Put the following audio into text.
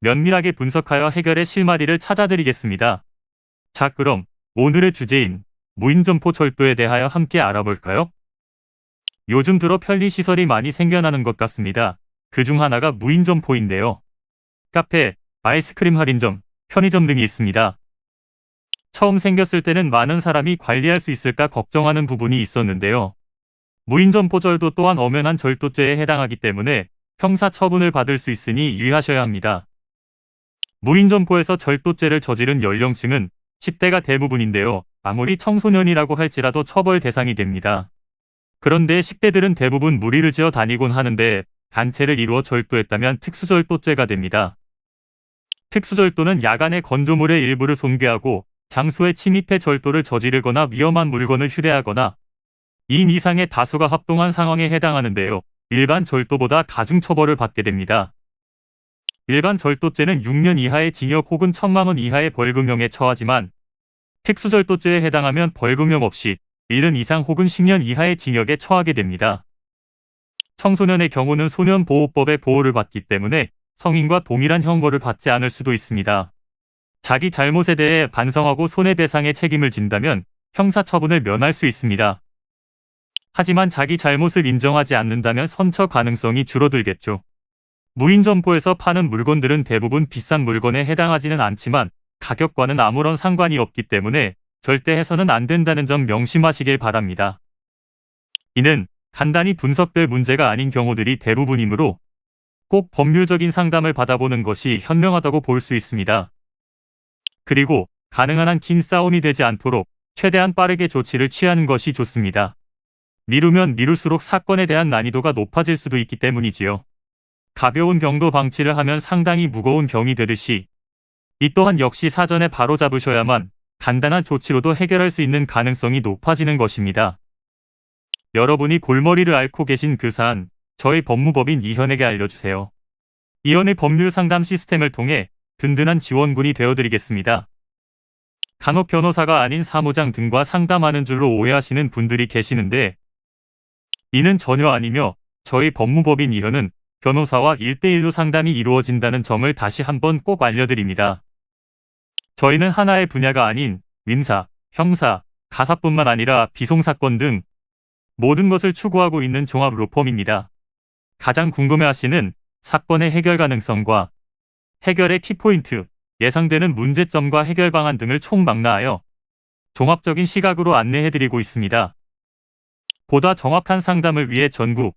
면밀하게 분석하여 해결의 실마리를 찾아드리겠습니다. 자, 그럼 오늘의 주제인 무인점포 철도에 대하여 함께 알아볼까요? 요즘 들어 편리시설이 많이 생겨나는 것 같습니다. 그 중 하나가 무인점포인데요. 카페, 아이스크림 할인점, 편의점 등이 있습니다. 처음 생겼을 때는 많은 사람이 관리할 수 있을까 걱정하는 부분이 있었는데요. 무인점포절도 또한 엄연한 절도죄에 해당하기 때문에 형사 처분을 받을 수 있으니 유의하셔야 합니다. 무인점포에서 절도죄를 저지른 연령층은 10대가 대부분인데요. 아무리 청소년이라고 할지라도 처벌 대상이 됩니다. 그런데 10대들은 대부분 무리를 지어 다니곤 하는데 단체를 이루어 절도했다면 특수절도죄가 됩니다. 특수절도는 야간에 건조물의 일부를 손괴하고 장소에 침입해 절도를 저지르거나 위험한 물건을 휴대하거나 2인 이상의 다수가 합동한 상황에 해당하는데요. 일반 절도보다 가중 처벌을 받게 됩니다. 일반 절도죄는 6년 이하의 징역 혹은 1천만 원 이하의 벌금형에 처하지만 특수절도죄에 해당하면 벌금형 없이 1년 이상 혹은 10년 이하의 징역에 처하게 됩니다. 청소년의 경우는 소년보호법의 보호를 받기 때문에 성인과 동일한 형벌을 받지 않을 수도 있습니다. 자기 잘못에 대해 반성하고 손해배상의 책임을 진다면 형사처분을 면할 수 있습니다. 하지만 자기 잘못을 인정하지 않는다면 선처 가능성이 줄어들겠죠. 무인점포에서 파는 물건들은 대부분 비싼 물건에 해당하지는 않지만 가격과는 아무런 상관이 없기 때문에 절대 해서는 안 된다는 점 명심하시길 바랍니다. 이는 간단히 분석될 문제가 아닌 경우들이 대부분이므로 꼭 법률적인 상담을 받아보는 것이 현명하다고 볼 수 있습니다. 그리고 가능한 한 긴 싸움이 되지 않도록 최대한 빠르게 조치를 취하는 것이 좋습니다. 미루면 미룰수록 사건에 대한 난이도가 높아질 수도 있기 때문이지요. 가벼운 병도 방치를 하면 상당히 무거운 병이 되듯이 이 또한 역시 사전에 바로 잡으셔야만 간단한 조치로도 해결할 수 있는 가능성이 높아지는 것입니다. 여러분이 골머리를 앓고 계신 그 사안, 저희 법무법인 이현에게 알려주세요. 이현의 법률 상담 시스템을 통해 든든한 지원군이 되어드리겠습니다. 간혹 변호사가 아닌 사무장 등과 상담하는 줄로 오해하시는 분들이 계시는데 이는 전혀 아니며 저희 법무법인 이현은 변호사와 1대1로 상담이 이루어진다는 점을 다시 한번 꼭 알려드립니다. 저희는 하나의 분야가 아닌 민사, 형사, 가사뿐만 아니라 비송사건 등 모든 것을 추구하고 있는 종합 로펌입니다. 가장 궁금해하시는 사건의 해결 가능성과 해결의 키포인트, 예상되는 문제점과 해결 방안 등을 총망라하여 종합적인 시각으로 안내해드리고 있습니다. 보다 정확한 상담을 위해 전국,